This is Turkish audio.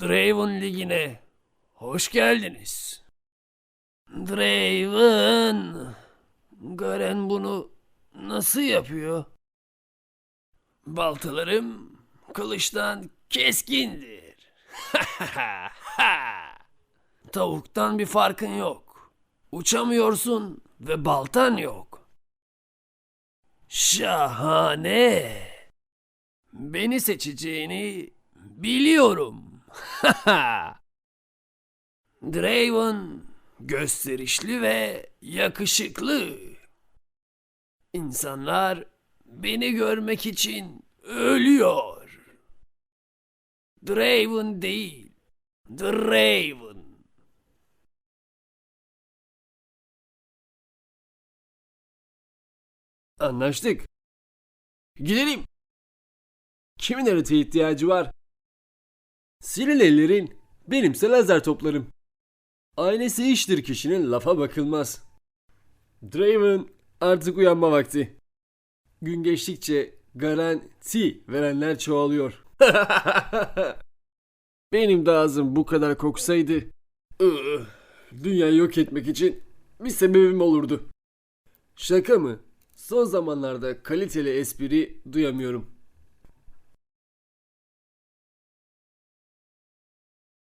Draven Ligi'ne hoş geldiniz. Draven. Garen bunu nasıl yapıyor? Baltalarım kılıçtan keskindir. Tavuktan bir farkın yok. Uçamıyorsun ve baltan yok. Şahane. Beni seçeceğini biliyorum. Draven gösterişli ve yakışıklı. İnsanlar beni görmek için ölüyor. Draven değil, Draven. Anlaştık. Gidelim. Kimin haritaya ihtiyacı var? Sivil ellerin, benimse lazer toplarım. Ailesi iştir kişinin lafa bakılmaz. Draven artık uyanma vakti. Gün geçtikçe garanti verenler çoğalıyor. Benim de ağzım bu kadar koksaydı dünyayı yok etmek için bir sebebim olurdu. Şaka mı? Son zamanlarda kaliteli espri duyamıyorum.